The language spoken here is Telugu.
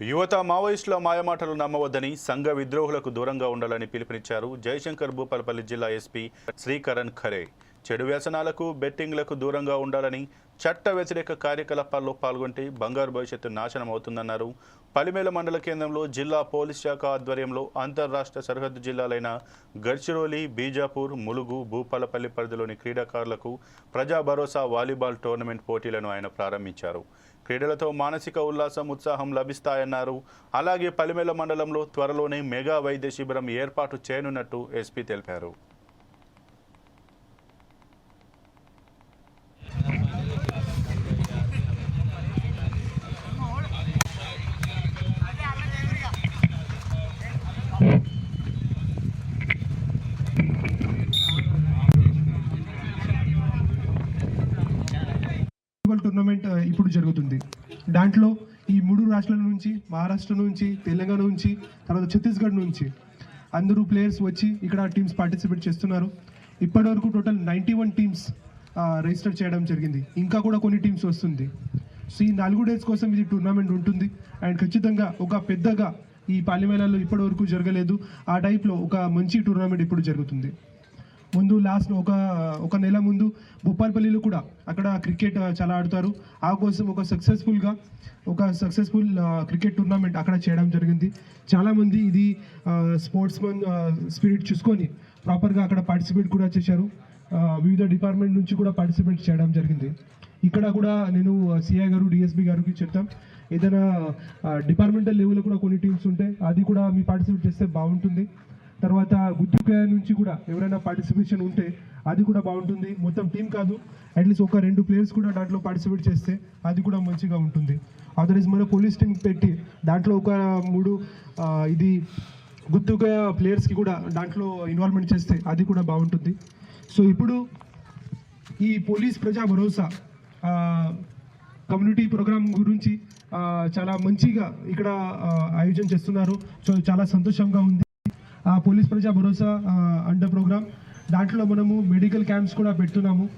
యువత మావోయిస్టుల మాయమాటలు నమ్మవద్దని సంఘ విద్రోహులకు దూరంగా ఉండాలని పిలుపునిచ్చారు జయశంకర్ భూపాలపల్లి జిల్లా ఎస్పీ శ్రీకరణ్ ఖరే. చెడు వ్యసనాలకు బెట్టింగ్లకు దూరంగా ఉండాలని చట్ట వ్యతిరేక కార్యకలాపాల్లో పాల్గొంటే బంగారు భవిష్యత్తు నాశనం అవుతుందన్నారు. పలిమేల మండల కేంద్రంలో జిల్లా పోలీస్ శాఖ ఆధ్వర్యంలో అంతర్రాష్ట్ర సరిహద్దు జిల్లాలైన గడ్చిరోలి బీజాపూర్ ములుగు భూపాలపల్లి పరిధిలోని క్రీడాకారులకు ప్రజా భరోసా వాలీబాల్ టోర్నమెంట్ పోటీలను ఆయన ప్రారంభించారు. క్రీడలతో మానసిక ఉల్లాసం ఉత్సాహం లభిస్తాయన్నారు. అలాగే పలిమేల మండలంలో త్వరలోనే మెగా వైద్య శిబిరం ఏర్పాటు చేయనున్నట్టు ఎస్పీ తెలిపారు. వాలీబాల్ టోర్నమెంట్ uh, ఇప్పుడు జరుగుతుంది. దాంట్లో ఈ మూడు రాష్ట్రాల నుంచి మహారాష్ట్ర నుంచి తెలంగాణ నుంచి తర్వాత ఛత్తీస్గఢ్ నుంచి అందరూ ప్లేయర్స్ వచ్చి ఇక్కడ టీమ్స్ పార్టిసిపేట్ చేస్తున్నారు. ఇప్పటివరకు total ninety one teams register చేయడం జరిగింది. ఇంకా కూడా కొన్ని టీమ్స్ వస్తుంది. సో ఈ నాలుగు డేస్ కోసం ఇది టోర్నమెంట్ ఉంటుంది. అండ్ ఖచ్చితంగా ఒక పెద్దగా ఈ పాలిమేళాలో ఇప్పటివరకు జరగలేదు. ఆ టైప్లో ఒక మంచి టోర్నమెంట్ ఇప్పుడు జరుగుతుంది. ముందు లాస్ట్ ఒక ఒక నెల ముందు భూపాల్పల్లిలో కూడా అక్కడ క్రికెట్ చాలా ఆడతారు. ఆ కోసం ఒక సక్సెస్ఫుల్గా ఒక సక్సెస్ఫుల్ క్రికెట్ టోర్నమెంట్ అక్కడ చేయడం జరిగింది. చాలామంది ఇది స్పోర్ట్స్ మన్ స్పిరిట్ చూసుకొని ప్రాపర్గా అక్కడ పార్టిసిపేట్ కూడా చేశారు. వివిధ డిపార్ట్మెంట్ నుంచి కూడా పార్టిసిపేట్ చేయడం జరిగింది. ఇక్కడ కూడా నేను సిఐ గారు డిఎస్పి గారికి చెప్తాం. ఏదైనా డిపార్ట్మెంటల్ లెవెల్లో కూడా కొన్ని టీమ్స్ ఉంటాయి అది కూడా మీ పార్టిసిపేట్ చేస్తే బాగుంటుంది. తర్వాత గుద్దిపేయ నుంచి కూడా ఎవరైనా పార్టిసిపేషన్ ఉంటే అది కూడా బాగుంటుంది. మొత్తం టీం కాదు. అట్లీస్ట్ ఒక రెండు ప్లేయర్స్ కూడా దాంట్లో పార్టిసిపేట్ చేస్తే అది కూడా మంచిగా ఉంటుంది. అదర్వైజ్ మన పోలీస్ టీం పెట్టి దాంట్లో ఒక మూడు ఇది గుత్తుకాయ ప్లేయర్స్కి కూడా దాంట్లో ఇన్వాల్వ్మెంట్ చేస్తే అది కూడా బాగుంటుంది. సో ఇప్పుడు ఈ పోలీస్ ప్రజా భరోసా కమ్యూనిటీ ప్రోగ్రామ్ గురించి చాలా మంచిగా ఇక్కడ ఆయోజన చేస్తున్నారు. సో చాలా సంతోషంగా ఉంది. పోలీస్ ప్రజా భరోసా అండర్ ప్రోగ్రామ్. దాంట్లో మనము మెడికల్ క్యాంప్స్ కూడా పెడుతున్నాము.